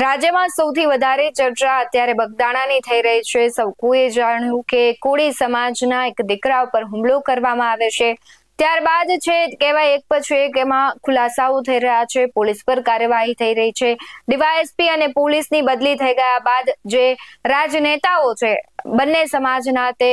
રાજ્યમાં સૌથી વધારે ચર્ચા અત્યારે બગદાણાની થઈ રહી છે. સૌ કોઈએ જાણ્યું કે કોળી સમાજના એક દીકરા ઉપર હુમલો કરવામાં આવે છે. ત્યારબાદ છે, કહેવાય એક પછી એક એમાં ખુલાસાઓ થઈ રહ્યા છે, પોલીસ પર કાર્યવાહી થઈ રહી છે. ડીવાયએસપી અને પોલીસની બદલી થઈ ગયા બાદ જે રાજનેતાઓ છે, બંને સમાજના તે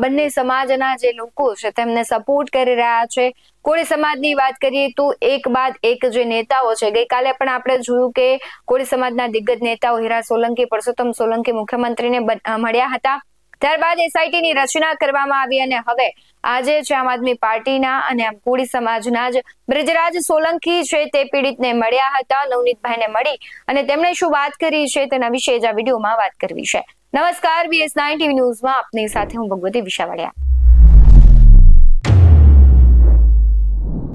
બંને સમાજના જે લોકો છે, તેમને સપોર્ટ કરી રહ્યા છે. કોળી સમાજની વાત કરીએ તો એક બાદ એક જે નેતાઓ છે, ગઈકાલે પણ આપણે જોયું કે કોળી સમાજના દિગ્ગજ નેતાઓ હીરા સોલંકી, પરસોત્તમ સોલંકી મુખ્યમંત્રીને મળ્યા હતા. ત્યારબાદ એસઆઈટી ની રચના કરવામાં આવી અને હવે આજે છે આમ આદમી પાર્ટીના અને આમ કોળી સમાજના જ બ્રિજરાજ સોલંકી છે તે પીડિતને મળ્યા હતા, નવનીતભાઈને મળી અને તેમણે શું વાત કરી છે તેના વિશે જ આ વિડીયોમાં વાત કરવી છે. નમસ્કાર બીએસ નાઇન ટીવી ન્યૂઝમાં આપની સાથે હું ભગવતી વિશાવાડિયા.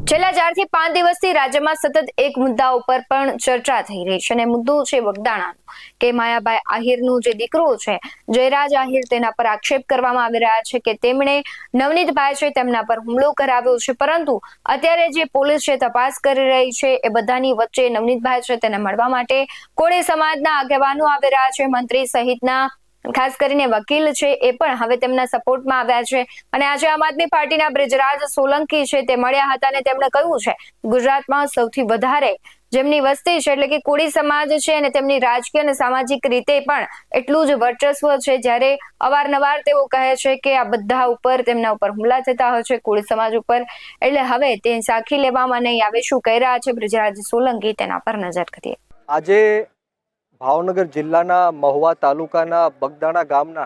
છેલ્લા ચારથી પાંચ દિવસથી રાજ્યમાં સતત એક મુદ્દા ઉપર પણ ચર્ચા થઈ રહી છે અને મુદ્દો છે બગદાણાનો કે માયાભાઈ આહિરનું જે દીકરો છે, જયરાજ આહિર તેના પર આક્ષેપ કરવામાં આવી રહ્યા છે કે તેમણે નવનીતભાઈ છે તેમના પર હુમલો કરાવ્યો છે. પરંતુ અત્યારે જે પોલીસ છે તપાસ કરી રહી છે એ બધાની વચ્ચે નવનીતભાઈ છે તેને મળવા માટે કોળી સમાજના આગેવાનો આવી રહ્યા છે. મંત્રી સહિતના ખાસ કરીને વકીલ છે, એ પણ હવે તેમના સપોર્ટમાં આવ્યા છે. અને આજે આમ આદમી પાર્ટીના બ્રિજરાજ સોલંકી છે, તે મળ્યા હતા અને તેમણે કહ્યું છે, ગુજરાતમાં સૌથી વધારે જેમની વસ્તી છે, એટલે કે કોળી સમાજ છે અને તેમની રાજકીય અને સામાજિક રીતે પણ એટલું જ વર્ચસ્વ છે, જ્યારે અવારનવાર તેઓ કહે છે કે આ બધા ઉપર, તેમના ઉપર હુમલા થતા હોય છે કોળી સમાજ ઉપર. એટલે હવે તે સાખી લેવામાં નહીં આવે, શું કહી રહ્યા છે બ્રિજરાજ સોલંકી, તેના પર નજર કરીએ. આજે ભાવનગર જિલ્લાના મહુવા તાલુકાના બગદાણા ગામના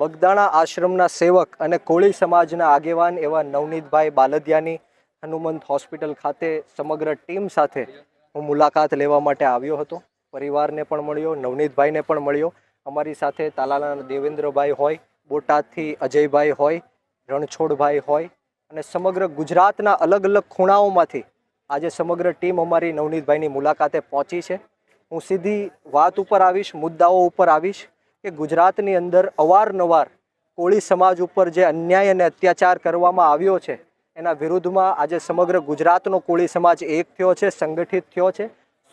બગદાણા આશ્રમના સેવક અને કોળી સમાજના આગેવાન એવા નવનીતભાઈ બાલદિયાની હનુમંત હોસ્પિટલ ખાતે સમગ્ર ટીમ સાથે હું મુલાકાત લેવા માટે આવ્યો હતો. પરિવારને પણ મળ્યો, નવનીતભાઈને પણ મળ્યો. અમારી સાથે તાલાલાના દેવેન્દ્રભાઈ હોય, બોટાદથી અજયભાઈ હોય, રણછોડભાઈ હોય અને સમગ્ર ગુજરાતના અલગ અલગ ખૂણાઓમાંથી આજે સમગ્ર ટીમ અમારી નવનીતભાઈની મુલાકાતે પહોંચી છે. હું સીધી વાત ઉપર આવીશ, મુદ્દાઓ ઉપર આવીશ કે ગુજરાતની અંદર અવારનવાર કોળી સમાજ ઉપર જે અન્યાય અને અત્યાચાર કરવામાં આવ્યો છે, એના વિરુદ્ધમાં આજે સમગ્ર ગુજરાતનો કોળી સમાજ એક થયો છે, સંગઠિત થયો છે.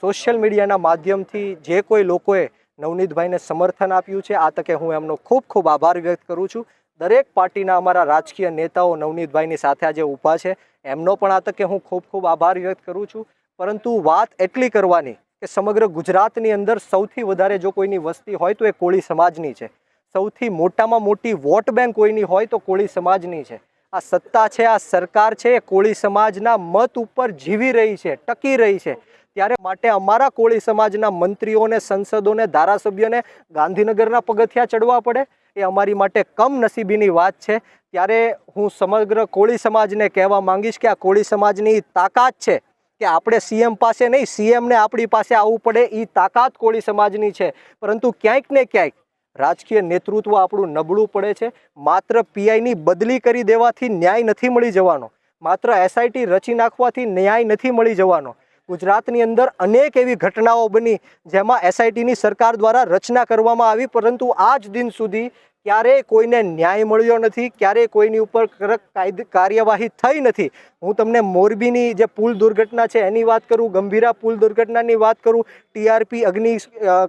સોશિયલ મીડિયાના માધ્યમથી જે કોઈ લોકોએ નવનીતભાઈને સમર્થન આપ્યું છે, આ તકે હું એમનો ખૂબ ખૂબ આભાર વ્યક્ત કરું છું. દરેક પાર્ટીના અમારા રાજકીય નેતાઓ નવનીતભાઈની સાથે આજે ઊભા છે, એમનો પણ આ તકે હું ખૂબ ખૂબ આભાર વ્યક્ત કરું છું. પરંતુ વાત એટલી કરવાની કે સમગ્ર ગુજરાતની અંદર સૌથી વધારે જો કોઈની વસ્તી હોય તો એ કોળી સમાજની છે. સૌથી મોટામાં મોટી વોટ બેંક કોઈની હોય તો કોળી સમાજની છે. આ સત્તા છે, આ સરકાર છે, એ કોળી સમાજના મત ઉપર જીવી રહી છે, ટકી રહી છે. ત્યારે માટે અમારા કોળી સમાજના મંત્રીઓને, સંસદોને, ધારાસભ્યોને ગાંધીનગરના પગથિયા ચડવા પડે. એ અમારી માટે કમનસીબીની વાત છે. ત્યારે હું સમગ્ર કોળી સમાજને કહેવા માંગીશ કે આ કોળી સમાજની તાકાત છે. કે આપણે સીએમ પાસે નહીં, સીએમને આપણી પાસે આવવું પડે એ તાકાત કોળી સમાજની છે. પરંતુ ક્યાંક ને ક્યાંક રાજકીય નેતૃત્વ આપણું નબળું પડે છે. માત્ર પીઆઈની બદલી કરી દેવાથી ન્યાય નથી મળી જવાનો. માત્ર એસઆઈટી રચી નાખવાથી ન્યાય નથી મળી જવાનો. ગુજરાતની અંદર અનેક એવી ઘટનાઓ બની જેમાં એસઆઈટીની સરકાર દ્વારા રચના કરવામાં આવી, પરંતુ આજ દિન સુધી ક્યારેય કોઈને ન્યાય મળ્યો નથી, ક્યારેય કોઈની ઉપર કડક કાર્યવાહી થઈ નથી. હું તમને મોરબીની જે પુલ દુર્ઘટના છે એની વાત કરું, ગંભીરા પુલ દુર્ઘટનાની વાત કરું ટીઆરપી અગ્નિ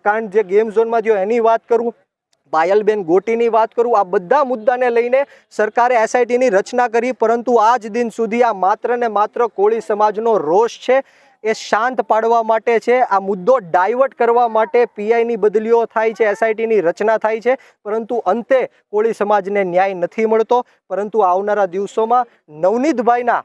કાંડ જે ગેમ ઝોનમાં થયો એની વાત કરું, પાયલબેન ગોટીની વાત કરું, આ બધા મુદ્દાને લઈને સરકારે એસઆઈટીની રચના કરી, પરંતુ આજ દિન સુધી આ માત્ર ને માત્ર કોળી સમાજનો રોષ છે. એ શાંત પાડવા માટે છે. આ મુદ્દો ડાયવર્ટ કરવા માટે પીઆઈની બદલીઓ થાય છે, એસઆઈટીની રચના થાય છે. પરંતુ અંતે કોળી સમાજને ન્યાય નથી મળતો. પરંતુ આવનારા દિવસોમાં નવનીતભાઈના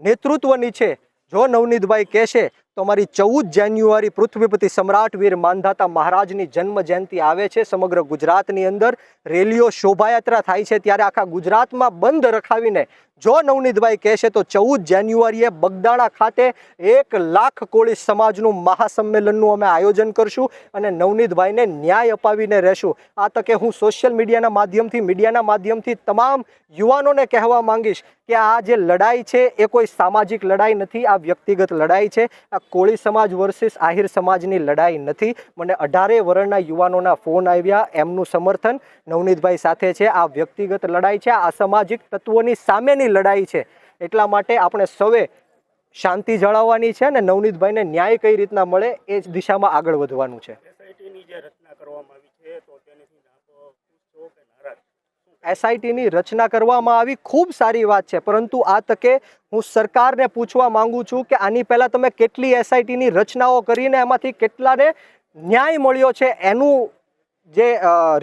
નેતૃત્વ નીચે જો નવનીતભાઈ કહેશે તો અમારી ચૌદ જાન્યુઆરી પૃથ્વીપતિ સમ્રાટ વીર માંધાતા મહારાજની જન્મ જયંતિ આવે છે. સમગ્ર ગુજરાતની અંદર રેલીઓ શોભાયાત્રા થાય છે. ત્યારે આખા ગુજરાતમાં બંધ રખાવીને જો નવનીતભાઈ કહેશે તો ચૌદ જાન્યુઆરીએ બગદાણા ખાતે એક લાખ કોળી સમાજનું મહાસંમેલનનું અમે આયોજન કરશું અને નવનીતભાઈને ન્યાય અપાવીને રહેશું. આ તકે હું સોશિયલ મીડિયાના માધ્યમથી મીડિયાના માધ્યમથી તમામ યુવાનોને કહેવા માંગીશ કે આ જે લડાઈ છે એ કોઈ સામાજિક લડાઈ નથી, આ વ્યક્તિગત લડાઈ છે. આ કોળી સમાજ વર્સિસ આહિર સમાજની લડાઈ નથી. મને અઢારે વર્ણના યુવાનોના ફોન આવ્યા. એમનું સમર્થન નવનીતભાઈ સાથે છે. આ વ્યક્તિગત લડાઈ છે. આ સામાજિક તત્વોની સામેની લડાઈ છે. એટલા માટે આપણે સૌએ શાંતિ જાળવવાની છે અને નવનીતભાઈને ન્યાય કઈ રીતના મળે એ જ દિશામાં આગળ વધવાનું છે એસઆઈટીની જે રચના કરવામાં આવી છે તો તેનાથી આપ ખુશ છો કે નારાજ એસઆઈટીની રચના કરવામાં આવી. ખૂબ સારી વાત છે. પરંતુ આ તકે હું સરકારને પૂછવા માંગુ છું કે આની પહેલાં તમે કેટલી એસઆઈટીની રચનાઓ કરીને એમાંથી કેટલાને ન્યાય મળ્યો છે એનું જે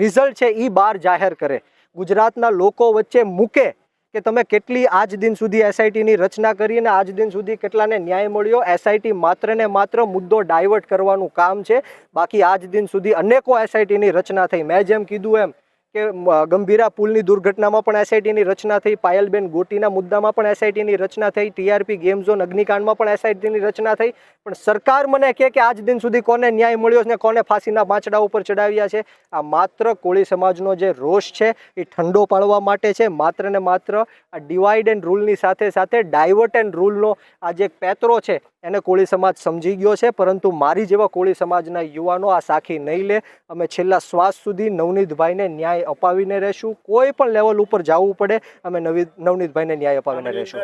રિઝલ્ટ છે એ બહાર જાહેર કરે. ગુજરાતના લોકો વચ્ચે મૂકે કે તમે કેટલી આજ દિન સુધી એસઆઈટીની રચના કરી અને આજ દિન સુધી કેટલાને ન્યાય મળ્યો. એસઆઈટી માત્ર ને માત્ર મુદ્દો ડાયવર્ટ કરવાનું કામ છે. બાકી આજ દિન સુધી અનેકો એસઆઈટીની રચના થઈ. મેં જેમ કીધું એમ કે ગંભીરા પુલની દુર્ઘટનામાં પણ એસઆઈટીની રચના થઈ. પાયલબેન ગોટીના મુદ્દામાં પણ એસઆઈટીની રચના થઈ. ટીઆરપી ગેમ ઝોન અગ્નિકાંડમાં પણ એસઆઈટીની રચના થઈ. પણ સરકાર મને કહે કે આજ દિન સુધી કોને ન્યાય મળ્યો છે ને કોને ફાંસીના પાંચડા ઉપર ચડાવ્યા છે? આ માત્ર કોળી સમાજનો જે રોષ છે, એ ઠંડો પાડવા માટે છે. માત્ર ને માત્ર આ ડિવાઈડ એન્ડ રૂલની સાથે સાથે ડાયવર્ટ એન્ડ રૂલનો આ જે પેતરો છે, એને કોળી સમાજ સમજી ગયો છે. પરંતુ મારી જેવા કોળી સમાજના યુવાનો આ સાખી નહીં લે. અમે છેલ્લા શ્વાસ સુધી નવનીતભાઈને ન્યાય અપાવીને રહેશું. કોઈ પણ લેવલ ઉપર જવું પડે અમે નવી નવનીતભાઈને ન્યાય અપાવીને રહેશું.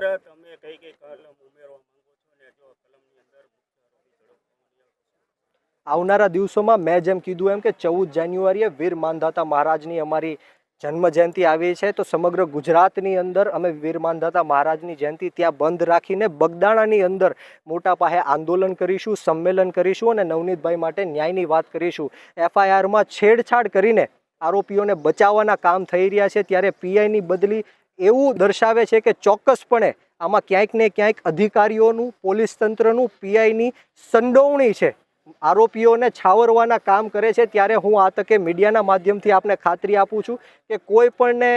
આવનારા દિવસોમાં મેં જેમ કીધું એમ કે ચૌદ જાન્યુઆરીએ વીર માનધાતા મહારાજની અમારી જન્મ જયંતિ આવી છે. તો સમગ્ર ગુજરાતની અંદર અમે વીર માનધાતા મહારાજની જયંતિ ત્યાં બંધ રાખીને બગદાણાની અંદર મોટા પાયે આંદોલન કરીશું સંમેલન કરીશું અને નવનીતભાઈ માટે ન્યાયની વાત કરીશું. એફઆઈઆરમાં છેડછાડ કરીને આરોપીઓને બચાવવાના કામ થઈ રહ્યા છે ત્યારે પીઆઈની બદલી એવું દર્શાવે છે કે ચોક્કસપણે આમાં ક્યાંક ને ક્યાંક અધિકારીઓનું, પોલીસ તંત્રનું, પીઆઈની સંડોવણી છે. આરોપીઓને છાવરવાના કામ કરે છે ત્યારે હું આ તકે મીડિયાના માધ્યમથી આપને ખાતરી આપું છું કે કોઈ પણને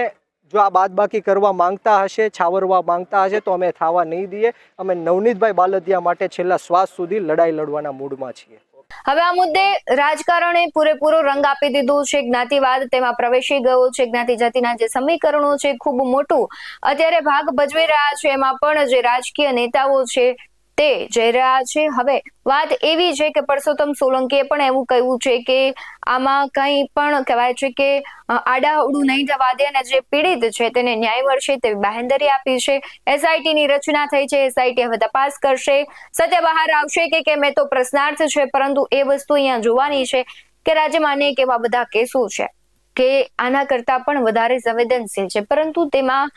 જો આ બાદબાકી કરવા માંગતા હશે, છાવરવા માંગતા હશે તો અમે થવા નહીં દઈએ. અમે નવનીતભાઈ બાલદિયા માટે છેલ્લા શ્વાસ સુધી લડાઈ લડવાના મૂડમાં છીએ. હવે આ મુદ્દે રાજકારણે પૂરેપૂરો રંગ આપી દીધો છે. જ્ઞાતિવાદ તેમાં પ્રવેશી ગયો છે. જ્ઞાતિ જાતિના જે સમીકરણો છે, ખૂબ મોટું. અત્યારે ભાગ ભજવી રહ્યા છે. એમાં પણ જે રાજકીય નેતાઓ છે તે જઈ રહ્યા છે. હવે વાત એવી છે કે પરસોત્તમ સોલંકીએ પણ એવું કહ્યું છે કે આમાં કંઈ પણ કહેવાય છે કે આડાઅવડું નહીં જવા દે અને જે પીડિત છે તેને ન્યાય મળશે તેવી બાહેંધરી આપી છે. એસઆઈટી ની રચના થઈ છે. એસઆઈટી હવે તપાસ કરશે. સત્ય બહાર આવશે કે કેમ એ તો પ્રશ્નાર્થ છે, પરંતુ એ વસ્તુ અહીંયા જોવાની છે કે રાજ્યમાં અનેક એવા બધા કેસો છે કે આના કરતા પણ વધારે સંવેદનશીલ છે. પરંતુ તેમાં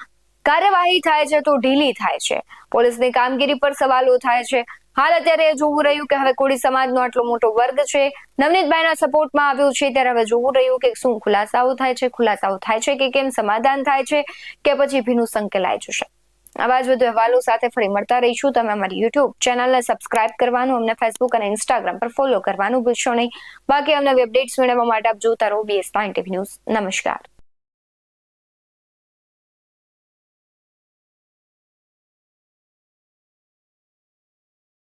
કાર્યવાહી થાય છે તો ઢીલી થાય છે. પોલીસની કામગીરી પર સવાલો થાય છે. હાલ અત્યારે એ જોવું રહ્યું કે હવે કોળી સમાજનો આટલો મોટો વર્ગ છે. નવનીતભાઈના સપોર્ટમાં આવ્યું છે ત્યારે હવે જોવું રહ્યું કે શું ખુલાસાઓ થાય છે, ખુલાસાઓ થાય છે કે કેમ સમાધાન થાય છે કે પછી ભીનું સંકેલાઈ જશે. આવા જ વધુ અહેવાલો સાથે ફરી મળતા રહીશું. તમે અમારી યુટ્યુબ ચેનલને સબસ્ક્રાઇબ કરવાનું, અમને ફેસબુક અને ઇન્સ્ટાગ્રામ પર ફોલો કરવાનું ભૂલશો નહીં. બાકી અમને અપડેટ્સ મેળવવા માટે આપ જોતા રહો બીએસ ટીવી ન્યૂઝ નમસ્કાર.